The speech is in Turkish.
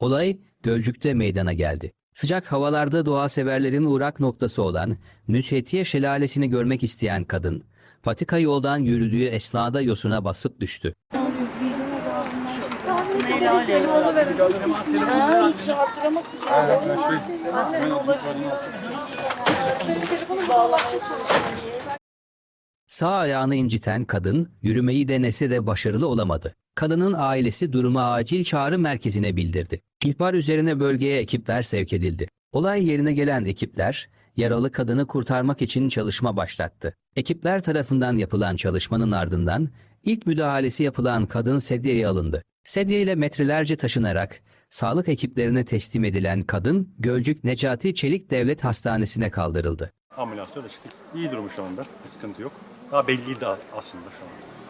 Olay Gölcük'te meydana geldi. Sıcak havalarda doğa severlerin uğrak noktası olan Nüshetiye Şelalesi'ni görmek isteyen kadın, patika yoldan yürüdüğü esnada yosuna basıp düştü. Sağ ayağını inciten kadın, yürümeyi denese de başarılı olamadı. Kadının ailesi durumu acil çağrı merkezine bildirdi. İhbar üzerine bölgeye ekipler sevk edildi. Olay yerine gelen ekipler, yaralı kadını kurtarmak için çalışma başlattı. Ekipler tarafından yapılan çalışmanın ardından ilk müdahalesi yapılan kadın sedyeye alındı. Sedye ile metrelerce taşınarak sağlık ekiplerine teslim edilen kadın Gölcük Necati Çelik Devlet Hastanesi'ne kaldırıldı. Ambulansla da çıktık. İyi durumu şu anda. Bir sıkıntı yok. Daha belliydi aslında şu anda.